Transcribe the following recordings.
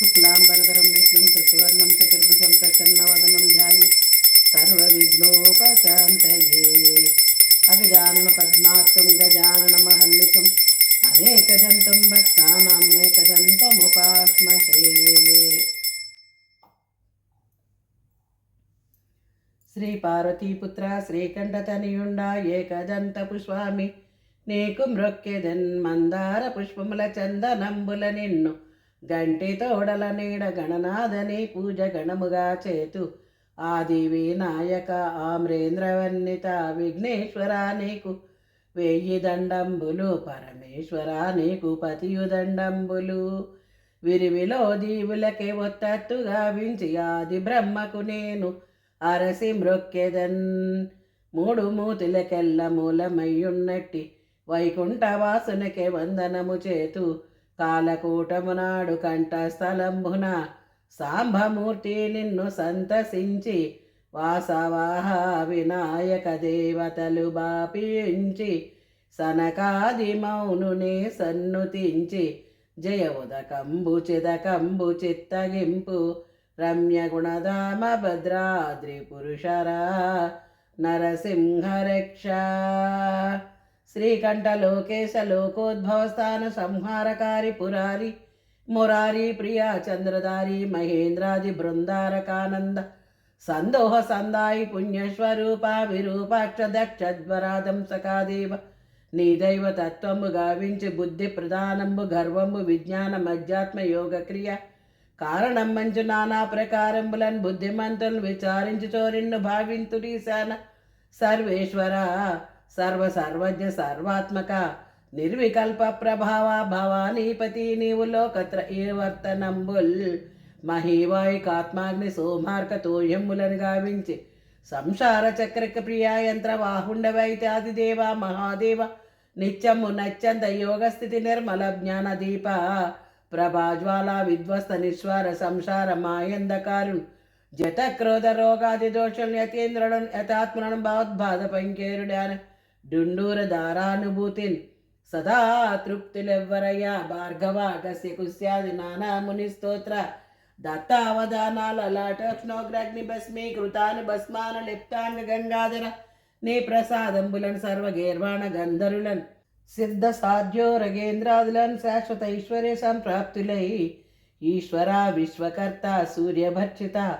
శుక్లాంబరధరం విష్ణుం శశివర్ణం చతుర్భుజం ప్రసన్నవదనం ధ్యాయ సర్వవిఘ్నోపశాంతయే అగజానన పద్మాత్వం గజానన మహర్నిశం అనేకదంతం భక్తానామేకదంతముపాస్మహే శ్రీ పార్వతీపుత్ర శ్రీకంఠతనియుండా ఏకదంతపు స్వామి నీకు మృక్కెదన్ మందార పుష్పముల చందనంబుల నిన్ను గంటి తోడల నీడ గణనాథని పూజ గణముగా చేతు. ఆది వినాయక ఆమ్రేంద్రవన్నిత విఘ్నేశ్వర నీకు. వెయ్యి దండంబులు పరమేశ్వర నీకు పతియు దండంబులు. విరివిలో దీవులకే ఒత్తత్తు గావించి ఆది బ్రహ్మకు నేను అరసి మ్రొక్కెదన్ మూడు మూతులకెల్ల మూలమయ్యున్నట్టి వైకుంఠవాసునకే వందనము చేతు. కాలకూటమునాడు కంఠస్థలంబున సాంబమూర్తి నిన్ను సంతసించి వాసవాహ వినాయక దేవతలు బాపించి సనకాది మౌనునే సన్నుతించి జయ ఉదకంబు చిదకంబు చిత్తగింపు రమ్య గుణధామ భద్రాద్రి పురుషరా నరసింహరక్ష శ్రీకంఠ లోకేశ సంహారకారి పురారి మురారి ప్రియా చంద్రధారి మహేంద్రాది బృందారకానంద సందోహ సందాయి పుణ్యస్వరూప విరూపాక్ష దక్షద్వరాదం సకాదేవ నీ దైవ తత్వము గావించి బుద్ధి ప్రధానంబు గర్వము విజ్ఞాన మధ్యాత్మ యోగ క్రియ కారణం మంచు నానా ప్రకారంబులను బుద్ధిమంతులను విచారించి చోరిన్ను భావింతురీశాన సర్వేశ్వర. సర్వ సర్వజ్ఞ సర్వాత్మక నిర్వికల్ప ప్రభావ భవానీపతి నీవు లోకత్ర ఏవర్తనంబుల్ మహీవాయికాత్మాగ్ని సోమార్క తోయమ్ములను గావించి సంసార చక్రక ప్రియా యంత్ర వాహుండవైతాది దేవ మహాదేవ. నిత్యము నచ్చంత యోగస్థితి నిర్మల జ్ఞాన దీప ప్రభాజ్వాల విధ్వస్త నిస్వార సంసార మాయందకారుణ్ జత క్రోధ రోగాది దోషం యతేంద్రుడు యథాత్మను భావద్బాధ పంకేరుడాన. డుండూర దారానుభూతిన్ సదా తృప్తులెవ్వరయ్యా? భార్గవ అగస్య కుస్యాది నానా ముని స్తోత్ర. దత్తావధానాల లాటోష్ణోగ్రగ్ని భస్మీ కృతాను భస్మాన లిప్తాంగ గంగాధర. నీ ప్రసాదంబులను సర్వగేర్వాణ గంధరులను. సిద్ధ సాధ్యో రగేంద్రాదులను శాశ్వత ఐశ్వర్య సంప్రాప్తులై ఈశ్వర విశ్వకర్త సూర్యభర్చిత.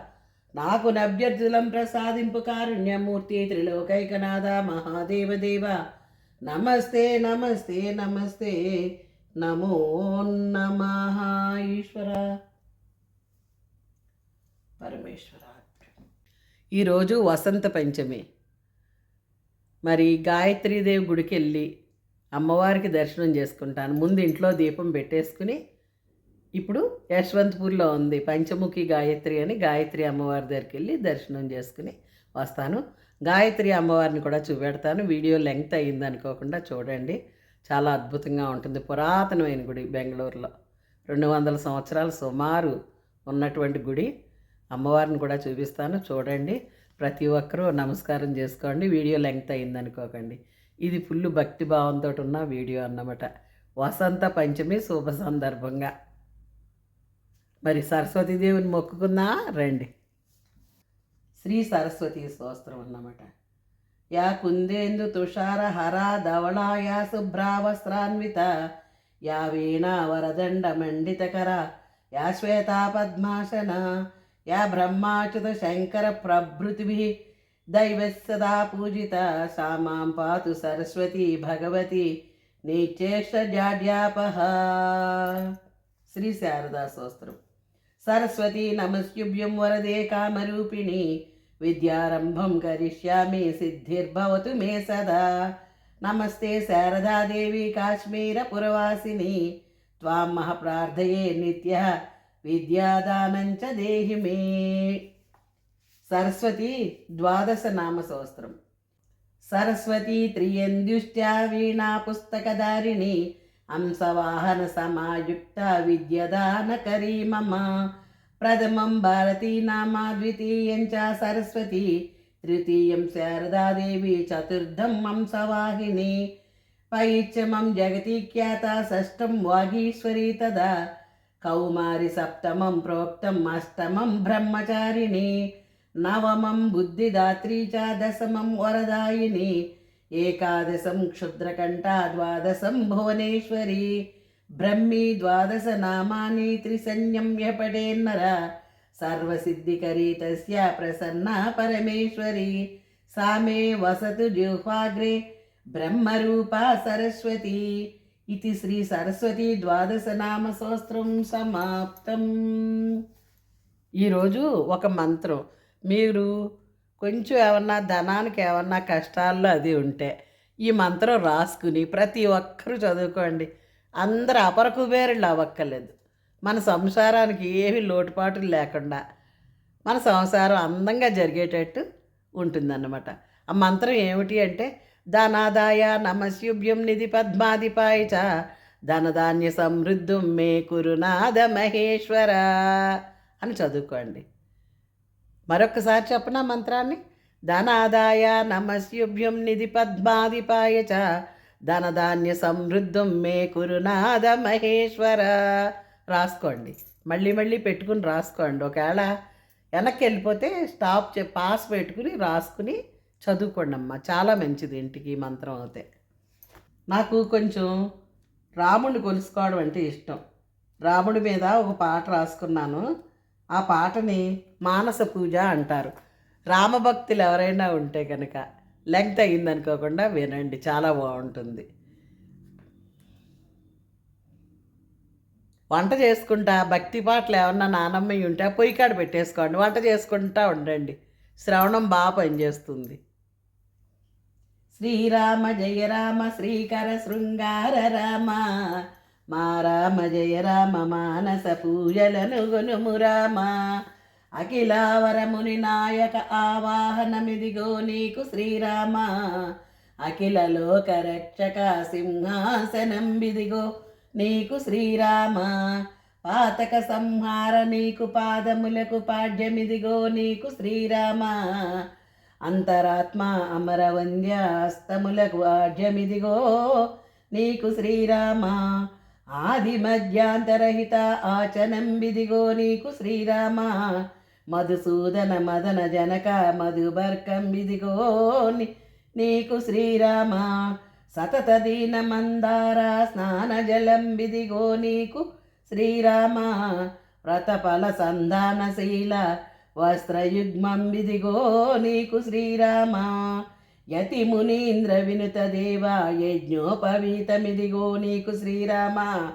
నాకు నభ్యర్థులం ప్రసాదింపు కారుణ్యమూర్తి త్రిలోకైకనాథ మహాదేవదేవ. నమస్తే నమస్తే నమస్తే. నమో నమ ఈశ్వర. పరమేశ్వర. ఈరోజు వసంత పంచమి. మరి గాయత్రీదేవి గుడికి వెళ్ళి అమ్మవారికి దర్శనం చేసుకుంటాను. ముందు ఇంట్లో దీపం పెట్టేసుకుని ఇప్పుడు యశ్వంత్పూర్లో ఉంది పంచముఖి గాయత్రి అని గాయత్రి అమ్మవారి దగ్గరికి వెళ్ళి దర్శనం చేసుకుని వస్తాను. గాయత్రి అమ్మవారిని కూడా చూపెడతాను. వీడియో లెంగ్త్ అయ్యింది అనుకోకుండా చూడండి. చాలా అద్భుతంగా ఉంటుంది. పురాతనమైన గుడి బెంగళూరులో. రెండు వందల సంవత్సరాలు సుమారు ఉన్నటువంటి గుడి. అమ్మవారిని కూడా చూపిస్తాను. చూడండి. ప్రతి ఒక్కరూ నమస్కారం చేసుకోండి. వీడియో లెంగ్త్ అయింది అనుకోకండి. ఇది ఫుల్ భక్తి భావంతో ఉన్న వీడియో అన్నమాట. వసంత పంచమి శుభ సందర్భంగా. మరి సరస్వతీదేవిని మొక్కుకుందా రండి. శ్రీ సరస్వతి స్తోత్రం అన్నమాట. యా కుందేందు తుషార హర ధవళా యా శుభ్రావస్త్రాన్విత యా వీణా వరదండ మండితకర యా శ్వేతా పద్మాసన. యా బ్రహ్మాచ్యుత శంకర ప్రభృతిభి. దైవస్సదా పూజిత. సామాం పాతు సరస్వతి భగవతి. నీచేష్ట జాడ్యాపహ. శ్రీ శారదా సోస్త్రం సరస్వతి నమస్యుభ్యం వరదే కామరూపిణి. విద్యారంభం కరిష్యామి సిద్ధిర్భవతు మే సదా. నమస్తే శారదాదేవి కాశ్మీరపురవాసిని త్వాం మహ ప్రార్థయే నిత్య విద్యాదానంచ దేహి మే. సరస్వతి ద్వాదశ నామ సంవత్సరం సరస్వతి త్రియంద్యుష్ట్యా వీణా పుస్తకధారిణి. హంసవాహన సమాయుక్త విద్యదానకరీ మమ ప్రథమం భారతీ నామా ద్వితీయం చ సరస్వతి. తృతీయం శారదాదేవి చతుర్థం హంసవాహిని పైచ్చమం జగతి ఖ్యాత షష్టం వాగీశ్వరి తదా. కౌమారి సప్తమం ప్రోక్తం అష్టమం బ్రహ్మచారిణి. నవమం బుద్ధిదాత్రీ చ దశమం వరదాయిని. ఏకాదశం క్షుద్రకంఠ ద్వాదశం భువనేశ్వరి బ్రహ్మీ ద్వాదశ నామాని త్రిసంయమ్య పటేన్నర సర్వసిద్ధికరీ తస్య ప్రసన్న పరమేశ్వరి సామే వసతు జిహ్వాగ్రే బ్రహ్మరూపా సరస్వతి. ఇది శ్రీ సరస్వతి ద్వాదశ నామ సహస్రం సమాప్తం. ఈరోజు ఒక మంత్రం. మీరు కొంచెం ఏమన్నా ధనానికి ఏమన్నా కష్టాల్లో అది ఉంటే ఈ మంత్రం రాసుకుని ప్రతి ఒక్కరూ చదువుకోండి. అందరూ అపర కుబేరులు అవ్వక్కర్లేదు. మన సంసారానికి ఏమీ లోటుపాట్లు లేకుండా మన సంసారం అందంగా జరిగేటట్టు ఉంటుందన్నమాట. ఆ మంత్రం ఏమిటి అంటే ధనాదాయ నమశుభ్యం నిధి పద్మాదిపాయ చ ధనధాన్య సమృద్ధం మే కురునాథ మహేశ్వర అని చదువుకోండి. మరొకసారి చెప్పనా మంత్రాన్ని? ధనాదాయ నమస్యుభ్యం నిధి పద్మాధిపాయ చ ధనధాన్య సమృద్ధం మే కురునాథ మహేశ్వర. రాసుకోండి. మళ్ళీ మళ్ళీ పెట్టుకుని రాసుకోండి. ఒకవేళ వెనక్కి వెళ్ళిపోతే స్టాప్ చే పాస్ పెట్టుకుని రాసుకుని చదువుకోండి అమ్మ. చాలా మంచిది ఇంటికి మంత్రం అవుతే నాకు కొంచెం రాముడిని కొలుసుకోవడం అంటే ఇష్టం. రాముడి మీద ఒక పాట రాసుకున్నాను. ఆ పాటని మానస పూజ అంటారు. రామభక్తులు ఎవరైనా ఉంటే కనుక లెంగ్త్ అయ్యిందనుకోకుండా వినండి చాలా బాగుంటుంది. వంట చేసుకుంటా భక్తి పాటలు ఏమన్నా నానమ్మ ఉంటే ఆ పొయ్యి కాడ పెట్టేసుకోండి వంట చేసుకుంటా ఉండండి. శ్రవణం బాగా పనిచేస్తుంది. శ్రీరామ జయ రామ శ్రీకర శృంగార రామ మా రామ జయ రామ మానస పూజలను గొనుము రామ. అఖిలావరముని నాయక ఆవాహనమిదిగో నీకు శ్రీరామ. అఖిల లోక రక్షక సింహాసనం బిదిగో నీకు శ్రీరామ. పాతక సంహార నీకు పాదములకు పాడ్యమిదిగో నీకు శ్రీరామ. అంతరాత్మ అమరవంద్య హస్తములకు ఆఢ్యమిదిగో నీకు శ్రీరామ. ఆది మధ్యాంతరహిత ఆచనం విదిగో నీకు శ్రీరామ. మధుసూదన మదన జనక మధుబర్కం బిదిగో నీకు శ్రీరామ. సతత దీన మందార స్నాన జలం బిదిగో నీకు శ్రీరామ. వ్రతఫల సంధానశీల వస్త్రయుగ్మం విదిగో నీకు శ్రీరామ. యతి మునీంద్ర వినుత దేవా యజ్ఞోపవీతమిదిగో నీకు శ్రీరామ.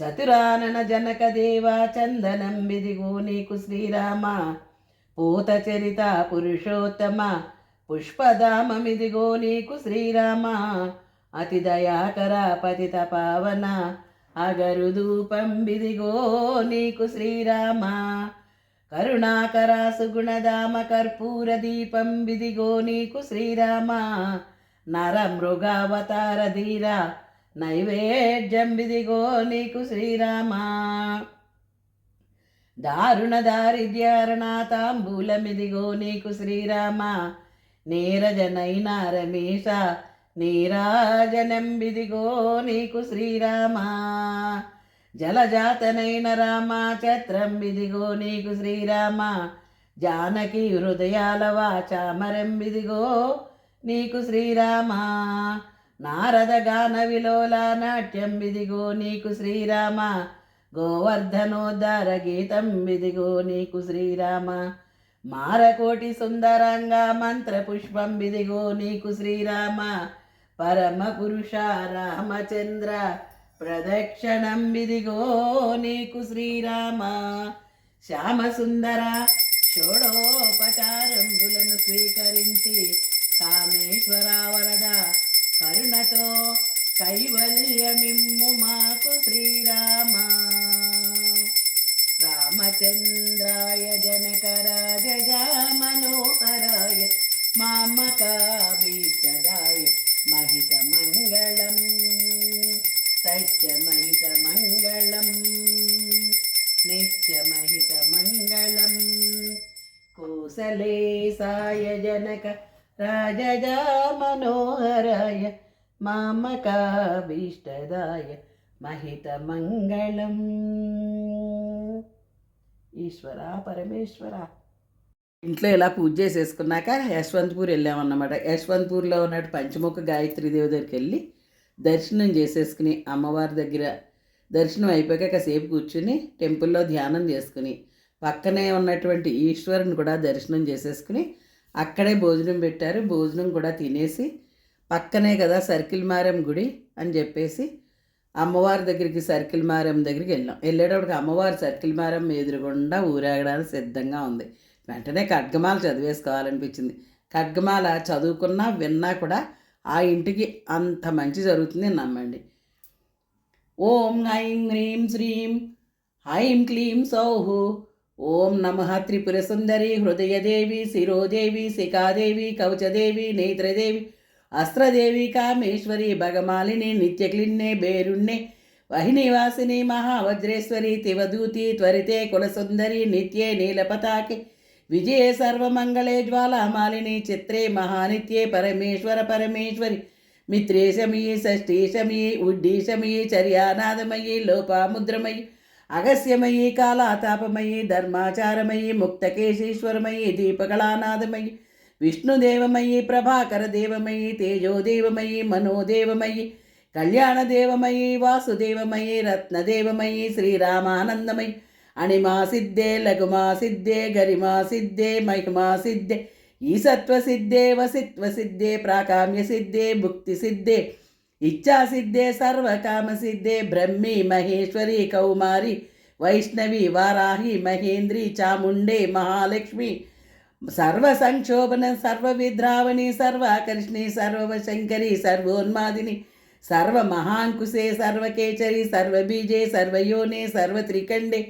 చతురానన జనక దేవా చందనం బిదిగో నీకు శ్రీరామ. పూత చరిత పురుషోత్తమ పుష్పధామమిదిగో నీకు శ్రీరామ. అతి దయాకర పతిత పావన అగరుదూపంబిదిగో నీకు శ్రీరామ. కరుణాకర సుగుణధామ కర్పూర దీపం విదిగో నీకు శ్రీరామ. నర మృగావతార ధీర నైవేద్యం విదిగో నీకు శ్రీరామ. దారుణ దారిద్ర్యారణాతాంబూలమిదిగో నీకు శ్రీరామ. నీరజనైన రమేశ నీరాజనంబిదిగో నీకు శ్రీరామ. జలజాతనైన రామ ఛత్రం విదిగో నీకు శ్రీరామ. జానకి హృదయాల వాచామరం విదిగో నీకు శ్రీరామ. నారద గాన విలోల నాట్యం విదిగో నీకు శ్రీరామ. గోవర్ధనోద్ధార గీతం ఇదిగో నీకు శ్రీరామ. మారకోటి సుందరంగ మంత్ర పుష్పం నీకు శ్రీరామ. పరమ పురుష రామచంద్ర ప్రదక్షిణం బిదిగో నీకు శ్రీరామ. శ్యామసుందర షోడోపచారంబులను స్వీకరించి కామేశ్వర వరద కరుణతో కైవల్యమిమ్ము మాకు శ్రీరామ. రామచంద్రాయ జనకరాజ మనోహరాయ మామకాభీష్టదాయ మహిత మంగళం. సత్యమహిత మంగళం నిత్యమహిత మంగళం కోసలేసాయ జనక రాజజా మనోహరాయ మామకాభీష్టదాయ మహితమంగళం. ఈశ్వర పరమేశ్వర. ఇంట్లో ఇలా పూజ చేసేసుకున్నాక యశ్వంత్పూర్ వెళ్ళామన్నమాట. యశ్వంత్పూర్లో ఉన్నట్టు పంచముఖ గాయత్రీదేవి దగ్గరికి వెళ్ళి దర్శనం చేసేసుకుని అమ్మవారి దగ్గర దర్శనం అయిపోయాక కాసేపు కూర్చుని టెంపుల్లో ధ్యానం చేసుకుని పక్కనే ఉన్నటువంటి ఈశ్వరుని కూడా దర్శనం చేసేసుకుని అక్కడే భోజనం పెట్టారు. భోజనం కూడా తినేసి పక్కనే కదా సర్కిల్ మారం గుడి అని చెప్పేసి అమ్మవారి దగ్గరికి సర్కిల్ మారం దగ్గరికి వెళ్ళాం. వెళ్ళేటప్పటికి అమ్మవారి సర్కిల్ మారం ఎదురుగుండా ఊరేగడానికి సిద్ధంగా ఉంది. వెంటనే ఖడ్గమాల చదివేసుకోవాలనిపించింది. ఖడ్గమాల చదువుకున్నా విన్నా కూడా ఆ ఇంటికి అంత మంచి జరుగుతుంది నమ్మండి. ఓం ఐం హ్రీం శ్రీం ఐం క్లీం సౌః ఓం నమ త్రిపుర సుందరి హృదయదేవి శిరోదేవి శిఖాదేవి కవచదేవి నేత్రదేవి అస్త్రదేవి కామేశ్వరి భగమాలిని నిత్యక్లిన్నే బేరుణ్ణే వహినివాసిని మహావజ్రేశ్వరి తివదూతి త్వరితే కులసుందరి నిత్యే నీలపతాకే విజయే సర్వమంగళే జ్వాలామాలిని చిత్రే మహానిత్యే పరమేశ్వర పరమేశ్వరి. మిత్రేశమయీ షష్ఠీశమయీ ఉడ్డీశమయీ చర్యానాదమయీ లోపాముద్రమయీ అగస్యమయీ కాలాతాపమయీ ధర్మాచారమయీ ముక్తకేశీశ్వరమయీ దీపకళానాదమయీ విష్ణుదేవమయీ ప్రభాకర దేవమయీ తేజోదేవమయీ మనోదేవమయీ కళ్యాణదేవమయీ వాసుదేవమయీ రత్నదేవమయీ శ్రీరామానందమయీ అణిమా సిద్ధే లఘుమా సిద్ధే గరిమా సిద్ధే మహిమా సిద్ధే. ఈసత్వ సిద్ధే వసిత్వ సిద్ధే ప్రాకామ్య సిద్ధే భుక్తి సిద్ధే. ఇచ్ఛా సిద్ధే సర్వకామ సిద్ధే బ్రహ్మి మహేశ్వరి కౌమారి వైష్ణవి వారాహి మహేంద్రి చాముండే మహాలక్ష్మి. సర్వ సంక్షోభన సర్వ విద్రావణి సర్వాకర్షిణి సర్వశంకరి సర్వోన్మాదిని. సర్వ మహాంకుశే సర్వకేచరి సర్వబీజే సర్వయోనే సర్వత్రికండే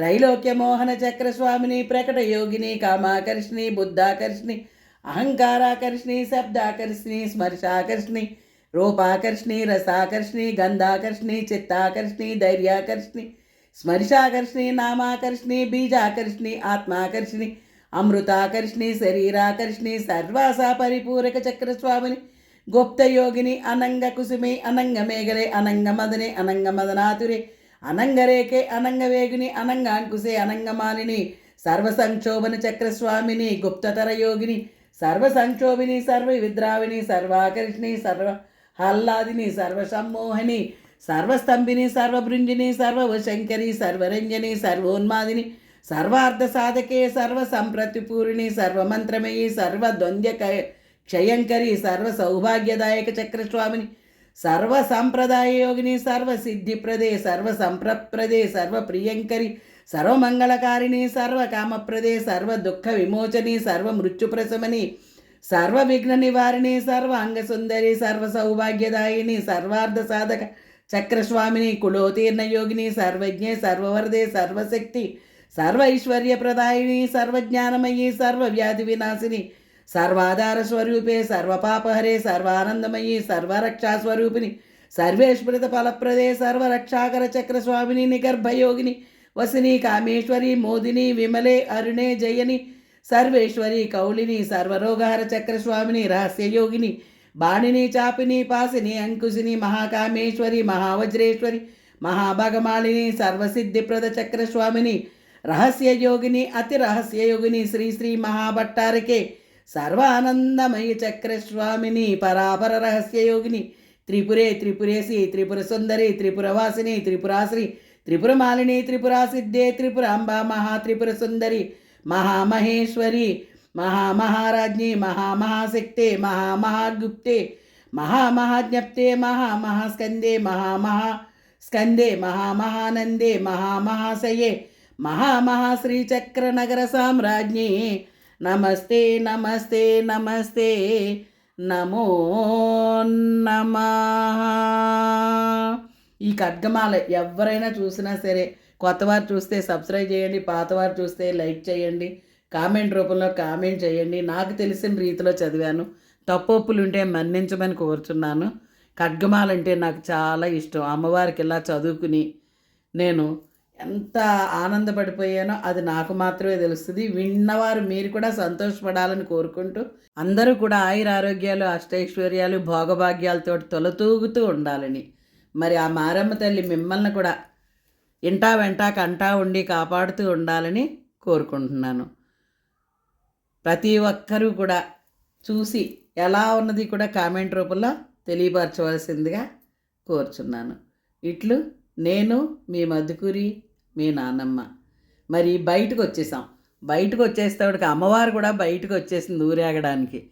త్రైలోక్యమోహన చక్రస్వామిని ప్రకట యోగిని కామాకర్షిణి బుద్ధాకర్షిణి అహంకారాకర్షిణి శబ్దాకర్షిణి స్మర్శాకర్షిణి రూపాకర్షిణి రసాకర్షిణి గంధాకర్షిణి చిత్తాకర్షిణి ధైర్యాకర్షిణి స్మర్శాకర్షిణి నామాకర్షిణి బీజాకర్షిణి ఆత్మాకర్షిణి అమృతాకర్షిణి శరీరాకర్షిణి సర్వాసా పరిపూరక చక్రస్వామిని గుప్తయోగిని అనంగ కుసుమి అనంగ మేఘలే అనంగ మదనే అనంగ మదనాతురే అనంగరేకే అనంగవేగిని అనంగాంకుశే అనంగమాలిని సర్వసంక్షోభన చక్రస్వామిని గుప్తతర యోగిని సర్వసంక్షోభిని సర్వ విద్రావిని సర్వాకర్షిణి సర్వ హల్లాదిని సర్వసమ్మోహిని సర్వస్తంభిని సర్వభృంజిని సర్వశంకరి సర్వరంజని సర్వోన్మాదిని సర్వార్థ సాధకే సర్వ సంప్రతిపూరిణి సర్వమంత్రమయి సర్వద్వంద్వ క్షయంకరి సర్వ సౌభాగ్యదాయక చక్రస్వామిని సర్వ సంప్రదాయ యోగిని సర్వసిద్ధిప్రదే సర్వ సంప్రప్రదే సర్వ ప్రియంకరి సర్వమంగళకారిణి సర్వకామప్రదే సర్వ దుఃఖ విమోచని సర్వ మృత్యుప్రశమని సర్వ విఘ్న నివారిణి సర్వ అంగసుందరి సర్వ సౌభాగ్యదాయిని సర్వార్థ సాధక చక్రస్వామిని కులోతీర్ణ యోగిని సర్వజ్ఞ సర్వవరదే సర్వశక్తి సర్వ ఐశ్వర్యప్రదాయిని సర్వజ్ఞానమయీ సర్వ వ్యాధి వినాశిని సర్వాధార స్వరూపే సర్వపాపహరే సర్వానందమయీ సర్వరక్షాస్వరూపిణి సర్వేష్మృత ఫలప్రదే సర్వరక్షాకర చక్రస్వామిని నిగర్భయోగిని వసిని కామేశ్వరి మోదిని విమలే అరుణే జయని సర్వేశ్వరి కౌళిని సర్వరోగహర చక్రస్వామిని రహస్యయోగిని బాణిని చాపిని పాసిని అంకుశిని మహాకామేశ్వరి మహావజ్రేశ్వరి మహాభగమాలిని సర్వసిద్ధిప్రద చక్రస్వామిని రహస్యయోగిని అతి రహస్యయోగిని శ్రీ శ్రీ మహాభట్టారికే సర్వానందమయ చక్రస్వామిని పరాపర రహస్యయోగిని త్రిపురే త్రిపురేసి త్రిపుర సుందరి త్రిపురవాసిని త్రిపురాశ్రీ త్రిపురమాలిని త్రిపురాసిద్ధే త్రిపురాంబ మహాత్రిపుర సుందరి మహామహేశ్వరి మహామహారాజ్ఞి మహామహాశక్తే మహామహాగుప్తే మహామహాజ్ఞప్తే మహామహాస్కందే మహామహా స్కందే మహామహానందే మహామహాశయే మహామహాశ్రీచక్రనగర సామ్రాజ్ఞే నమస్తే నమస్తే నమస్తే. నమో నమ. ఈ ఖడ్గమాల ఎవరైనా చూసినా సరే కొత్తవారు చూస్తే సబ్స్క్రైబ్ చేయండి పాతవారు చూస్తే లైక్ చేయండి కామెంట్ రూపంలో కామెంట్ చేయండి. నాకు తెలిసిన రీతిలో చదివాను. తప్పొప్పులు ఉంటే మన్నించమని కోరుచున్నాను. ఖడ్గమాల అంటే నాకు చాలా ఇష్టం. అమ్మవారికి ఇలా చదువుకుని నేను ఎంత ఆనందపడిపోయానో అది నాకు మాత్రమే తెలుస్తుంది. విన్నవారు మీరు కూడా సంతోషపడాలని కోరుకుంటూ అందరూ కూడా ఆయుర ఆరోగ్యాలు అష్టైశ్వర్యాలు భోగభాగ్యాలతో తొలతూగుతూ ఉండాలని. మరి ఆ మారమ్మ తల్లి మిమ్మల్ని కూడా ఇంటా వెంటా కంటా ఉండి కాపాడుతూ ఉండాలని కోరుకుంటున్నాను. ప్రతి ఒక్కరూ కూడా చూసి ఎలా ఉన్నది కూడా కామెంట్ రూపంలో తెలియపరచవలసిందిగా కోరుచున్నాను. ఇట్లు నేను మీ మధుకూరి మీ నాన్నమ్మ. మరి బయటకు వచ్చేసాం బయటకు వచ్చేసేవాడికి అమ్మవారు కూడా బయటకు వచ్చేసింది ఊరేగడానికి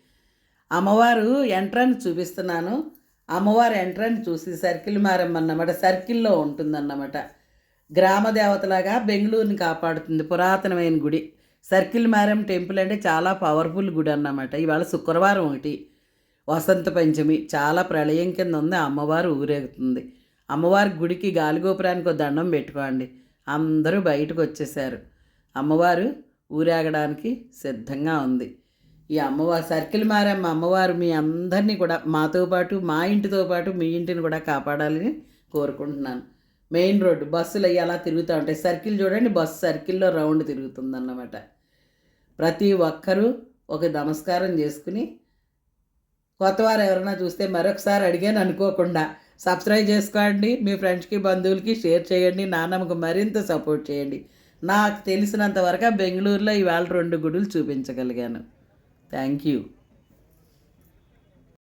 అమ్మవారు ఎంట్రన్స్ చూపిస్తున్నాను. అమ్మవారు ఎంట్రన్స్ చూసి సర్కిల్ మారమ్మన్నమాట. సర్కిల్లో ఉంటుందన్నమాట. గ్రామ దేవతలాగా బెంగళూరుని కాపాడుతుంది. పురాతనమైన గుడి. సర్కిల్ మారం టెంపుల్ అంటే చాలా పవర్ఫుల్ గుడి అన్నమాట. ఇవాళ శుక్రవారం ఒకటి. వసంత పంచమి. చాలా ప్రళయం కింద ఉంది. అమ్మవారు ఊరేగుతుంది. అమ్మవారి గుడికి గాలిగోపురానికి ఒక దండం పెట్టుకోండి. అందరూ బయటకు వచ్చేసారు అమ్మవారు ఊరేగడానికి సిద్ధంగా ఉంది. ఈ అమ్మవారు సర్కిల్ మారమ్మ అమ్మవారు మీ అందరినీ కూడా మాతో పాటు మా ఇంటితో పాటు మీ ఇంటిని కూడా కాపాడాలని కోరుకుంటున్నాను. మెయిన్ రోడ్డు బస్సులు అవి అలా తిరుగుతూ ఉంటాయి సర్కిల్ చూడండి బస్సు సర్కిల్లో రౌండ్ తిరుగుతుందన్నమాట. ప్రతి ఒక్కరూ ఒక నమస్కారం చేసుకుని కొత్తవారు ఎవరైనా చూస్తే మరొకసారి అడిగాను అనుకోకుండా సబ్స్క్రైబ్ చేసుకోండి మీ ఫ్రెండ్స్కి బంధువులకి షేర్ చేయండి నాన్నమ్మకు మరింత సపోర్ట్ చేయండి. నాకు తెలిసినంత వరకు బెంగళూరులో ఇవాళ రెండు గుడులు చూపించగలిగాను. Thank you